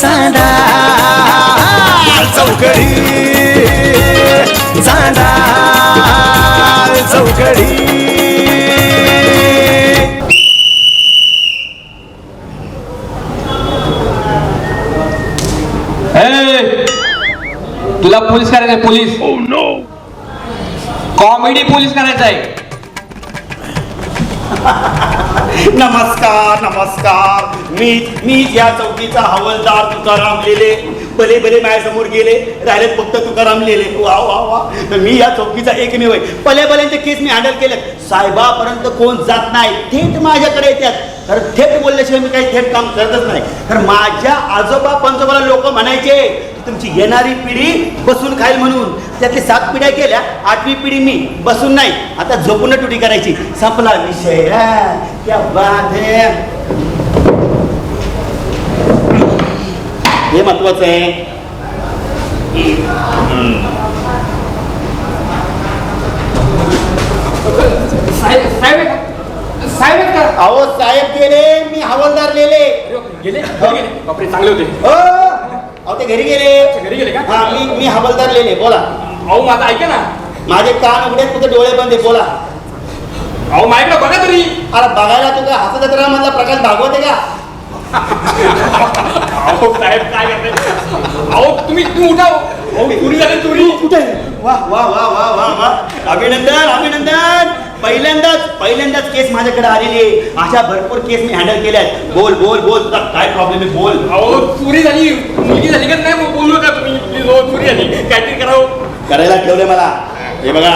चांदा. चौकडी. चांदा. चौकडी. ए, तुला पोलीस करायचंय police. Comedy police करायचं आहे नमस्कार नमस्कार. मी मी या चौकीचा हवलदार तुकाराम लिहिले भले भले माझ्यासमोर गेले राहिलेत फक्त तुकाराम लिहिले वा वा वा. तर मी या चौकीचा एकमेव आहे. भले भल्यांचे केस मी हँडल केले साहेबापर्यंत कोण जात नाही थेट माझ्याकडे येतात. तर थेट बोलल्याशिवाय मी काही थेट काम करतच नाही. तर माझ्या आजोबा पंजोबाला लोक म्हणायचे तुमची येणारी पिढी बसून खाईल म्हणून. त्यातली सात पिढ्या केल्या आठवी पिढी मी बसून नाही. आता झोपून टुटी करायची. संपला विषय हा, क्या बात है. हे महत्वाचं आहे. साहेब अहो साहेब गेले मी हवालदार लेले. गेले? चांगले होते. हो. अहो ते घरी गेले. घरी गेले का? हा मी मी हवालदार लेले बोला. अहो माझं ऐका ना. माझे कान उघडे तुझे डोळे बंद आहे बोला. अहो माझ्याकडे बघा तरी. अरे बघायला तू काय हसत जत्रा मधला प्रकाश भागवते का? अहो साहेब काय करताय? अहो तुम्ही तुम्ही उठा. हो. अहो चोरी झाली चोरी कुठे? वा वा वा वा वा वा. अभिनंदन अभिनंदन. पहिल्यांदाच पहिल्यांदाच केस माझ्याकडे आलेली आहे. अशा भरपूर केस मी हँडल केल्या आहेत. बोल बोल बोल. तुला काय प्रॉब्लेम आहे? बोल. अहो चोरी झाली. मुलगी झाली का? नाही मग बोलू का तुम्ही. प्लीज हो चोरी झाली. काहीतरी करावं करायला ठेवले मला. हे बघा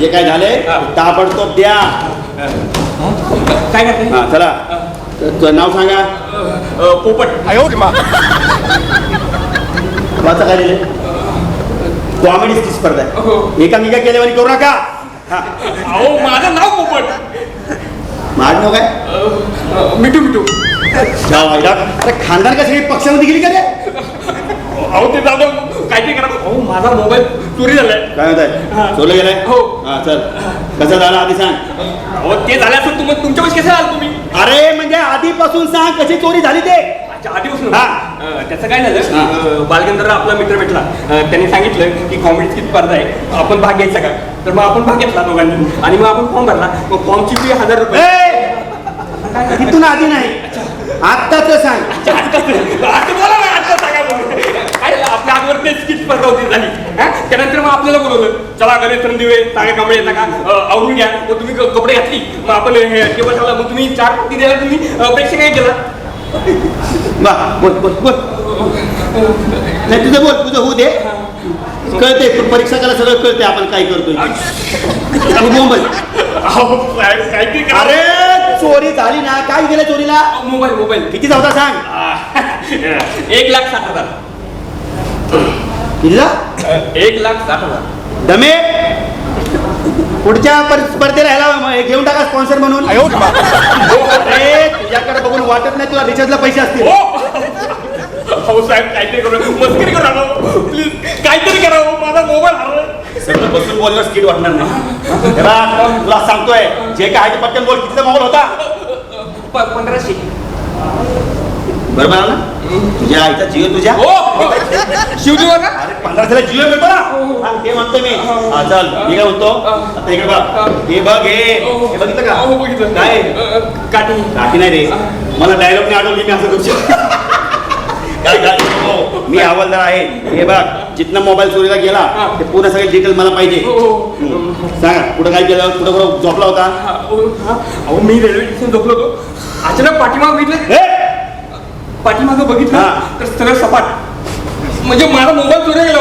जे काय झाले हा. ताबडतोब द्या. काय हा चला. तुझं नाव सांगा. अ, पोपट. वाचा काय लिहिले कॉमेडीची स्पर्धा हो. आहे एकामेका केल्यावर करू नका. हा अहो माझं नाव पोपट माझं नाव काय? अ, मिठू मिठू. अरे खानदार का सगळी पक्षामध्ये गेली का रे? अहो ते जाऊ काहीतरी करा अहो माझा मोबाईल चोरी झालाय. काय हा. आहे चोरलं गेलाय? हो. हा चल. कसं झालं आधी सांग. अहो ते झालं असं तुम्ही तुमच्या वेळेस कसं आलं तुम्ही. अरे म्हणजे आधीपासून सांग कशी चोरी झाली ते. हा. अ, त्याचं काय झालं? बालगंधर्व आपला मित्र भेटला. त्यांनी सांगितलं की कॉमेडीची स्पर्धा आहे. आपण भाग घ्यायचा का? तर मग आपण भाग घेतला दोघांनी. आणि मग आपण फॉर्म भरला. मग फॉर्मची फी हजार रुपये! इथून आधी नाही. आत्ताच सांग. आता बोला ना सांगा झालं? आपल्या आजवर ते स्किट स्पर्धा होती झाली? त्यानंतर मग आपल्याला बोलवलं. चला गणेश रणदिवे तागे कांबळे येता का? आवरून घ्या. मग तुम्ही क- कपडे घातली. मग आपण टेबल ठेवला मग तुम्ही चार पट्टी द्यायला तुम्ही प्रेक्षक काय केला. वा बोल बोल बोल नाही तुझं बोल तुझं होऊ दे कळते परीक्षा करायला सगळं कळते आपण काय करतोय करा. अरे चोरी झाली ना काय गेलं चोरीला मोबाईल मोबाईल किती जाऊता सांग एक लाख साठ हजार कितीला एक लाख साठ हजार दमे पुढच्या पर- स्पर्धेला ह्याला हे घेऊन टाका स्पॉन्सर म्हणून. अरे तुझ्याकडे बघून वाटत नाही तुला रिचार्जला पैसे असतील. हो. साहेब काहीतरी करू मस्करी करू नका प्लीज काहीतरी करावं माझा मोबाईल हरवला. सगळं बसून बोलण्यास स्किट वाटणार नाही. हे बघ, तुला सांगतोय जे काय आहे ते पटकन बोल. कितीचा मोबाईल होता? पंधराशे. बरोबर आहे ना? तुझ्या आईचा जिओ तुझ्या? हो शिवदेवा का अरे पंधराशेला जिओ मिळतो ना हा, ते म्हणतो मी. हा. चल मी काय म्हणतो आता इकडे बघ. हे. बघ हे. हे बघितलं का? हो बघितलं. काय? अ, काठी. काठी नाही रे. मला डायलॉग नाही आठवली मी असं करू शकतो काय काय? हो, मी हवालदार आहे. हे बघ जिथनं मोबाईल चोरीला गेला हा. ते पूर्ण सगळे डिटेल मला पाहिजे. हो, हो. सांगा कुठं काय केलं? कुठं कुठं झोपला होता? हा, अहो हा, अहो, मी रेल्वे स्टेशन झोपलो होतो. अचानक पाठीमाग बघितलं. हे! पाठीमागं बघितलं हा. तर सगळं सपाट. म्हणजे माझा मोबाईल चोरी गेलो.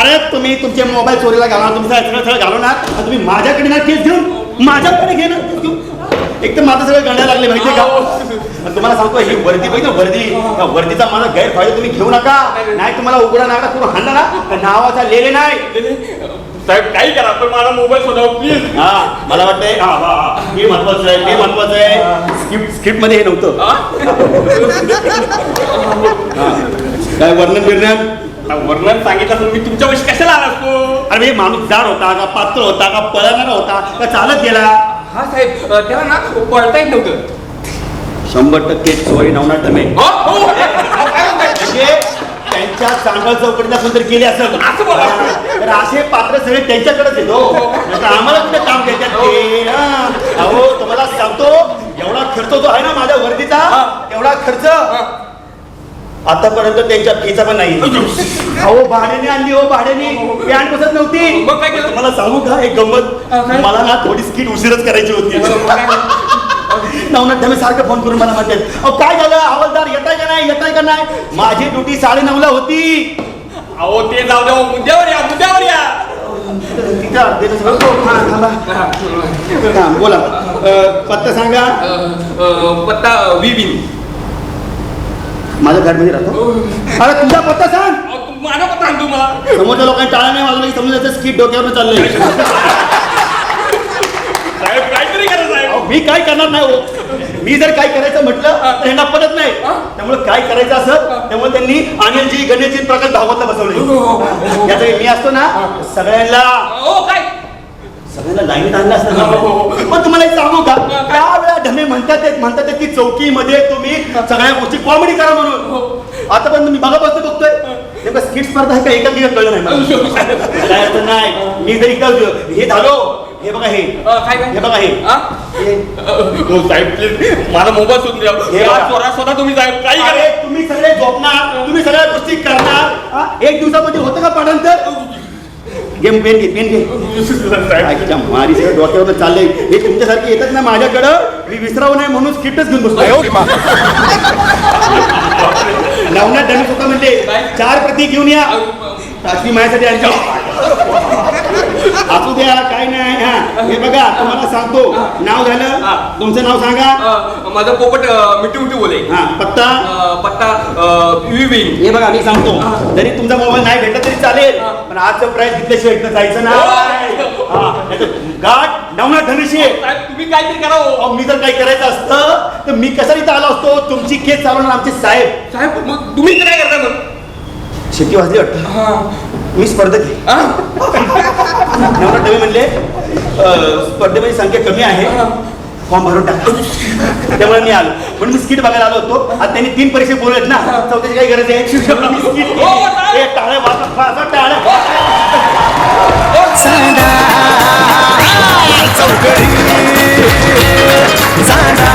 अरे तुम्ही तुमचे मोबाईल चोरीला घालणार तुम्ही सगळं सगळं घालवणार आणि तुम्ही माझ्याकडे ना केस घेऊन माझ्याकडे घेणार केस घेऊन. एक तर माझं सगळं गंड्या लागले माहितीये का? आणि तुम्हाला सांगतो ही वर्दी पाहिजे वर्दी? त्या वर्दीचा माझा गैरफायदा तुम्ही घेऊ नका. नाही तुम्हाला उघडा नागडा करून हाणला ना तर नावाचा लेले नाही. साहेब काही करा पण माझा मोबाईल शोधावा प्लीज हा मला वाटतंय हा हा हा. हे महत्वाचं आहे हे महत्वाचं आहे. स्क्रिप्ट स्क्रिप्टमध्ये हे नव्हतं. हा. काय वर्णन बिर्णन वर्णन सांगितलं तर मी तुमच्या वेळेस कशाला आला असतो? अरे हे माणूस जाड होता का पात्र होता का पळणारा होता का चालत गेला. हा साहेब अ, त्याला ना पळता येत नव्हतं. शंभर टक्के चोरी नवना टमे हो, हो. अहो, काय म्हणताय? म्हणजे चांगल चौकटीला कोणतरी केले असेल. असं बोला. हा, तर असे पात्र सगळे त्यांच्याकडेच येतो आम्हाला कुठे काम देतात ते? हा. अहो तुम्हाला सांगतो एवढा खर्च जो आहे ना माझ्या वर्दीचा एवढा खर्च आतापर्यंत त्यांच्या फीचा पण नाही. अहो भाड्याने आणली हो भाड्याने. पॅन्ट बसत नव्हती. मग काय केलं? मला सांगू का? एक गंमत. हा, काय? मला ना थोडी स्किट उशीरच करायची होती. नवनाथ मी सारखं फोन करून मला म्हणतात अहो काय झालं? हवालदार येताय का नाही? येताय का नाही? माझी ड्युटी साडे नऊला होती. अहो ते जाऊ द्या हो, मुद्द्यावर या मुद्द्यावर या. तिथं अर्धे तास हो, हा, थांबा. हा, बोला. अं, पत्ता सांगा. अ, अ, पत्ता विविन. माझ्या घरमध्ये राहतो. अरे तुझा पत्ता सांग. माझा पत्ता सांग तू मला. समोरच्या लोकांनी टाळा नाही वाजवलं की समजून जायचं स्किट डोक्यावर चाललंय. साहेब काहीतरी करा साहेब. अहो, मी काय करणार नाही हो. मी जर काय करायचं म्हटलं तर यांना पडत नाही. त्यामुळे काय करायचं असं त्यामुळे त्यांनी अनिलजी गणेशजी प्रकाश भागवतला बसवले. याचा मी असतो ना सगळ्यांना हो काय? सगळ्यांना लाईनीत आणलं हो, असतं पण तुम्हाला एक सांगू का? त्यावेळेला ढमे म्हणतात म्हणतात ते की चौकीमध्ये तुम्ही सगळ्या गोष्टी कॉमेडी करा म्हणून. आता पण तुम्ही बघा बसतो बघतोय स्किट स्पर्धा आहे का? एका दिवस कळलं नाही मला. नाही. मी जरी हे झालो. हे बघा हे. अ, काय काय? हे बघा हे. हा? हे. हो साहेब प्लीज. माझा मोबाईल शोधून द्या हे बघा. आज स्वतः स्वतः तुम्ही साहेब काही अरे करा. तुम्ही सगळे झोपणार. तुम्ही सगळ्या गोष्टी करणार. हा? एक दिवसामध्ये होतं का पाठांतर? गेम पेन घे पेन घे. साहेब आईच्या मारी सगळं डोक्यावर चाललंय हे तुमच्यासारखे येतात ना माझ्याकडं? मी विसराव नाही म्हणून स्किप्टच घेऊन बसतो नवनाथ धनी स्वतः म्हणते चार प्रती घेऊन या. सातवी माझ्यासाठी आणखी असू द्या काय नाही हा. हे बघा तुम्हाला सांगतो. नाव झालं? हा. तुमचं नाव सांगा. अ, माझं पोपट अ, मिठू मिठू बोले. हा पत्ता? अ, पत्ता अ, हे बघा मी सांगतो. जरी तुमचा मोबाईल नाही भेटला तरी चालेल. पण आजचं प्राइस घेतल्याशिवाय इथं जायचं ना? हो. नाहीतर गाठ नवनाथ धनुष्य साहेब तुम्ही काहीतरी करा हो. अहो, मी जर काही करायचं असतं तर मी कसा इथं आलो असतो? तुमची केस चालवणार आमचे साहेब. साहेब मग तुम्ही काय करता? शेती वाजली वाटतं हा. मी स्पर्धक आहे हा? डबे म्हणले अं, स्पर्धेमध्ये संख्या कमी आहे फॉर्म भरून टाका त्यामुळे मी आलो म्हणून मी स्किट बघायला आलो होतो आता त्यांनी तीन परीक्षा बोलत ना चौथ्याची काही गरज आहे मी skit केली. हो, साहेब. ए, टाळ्या वाजवा, वाजवा टाळ्या. चांदा चौकडी चांदा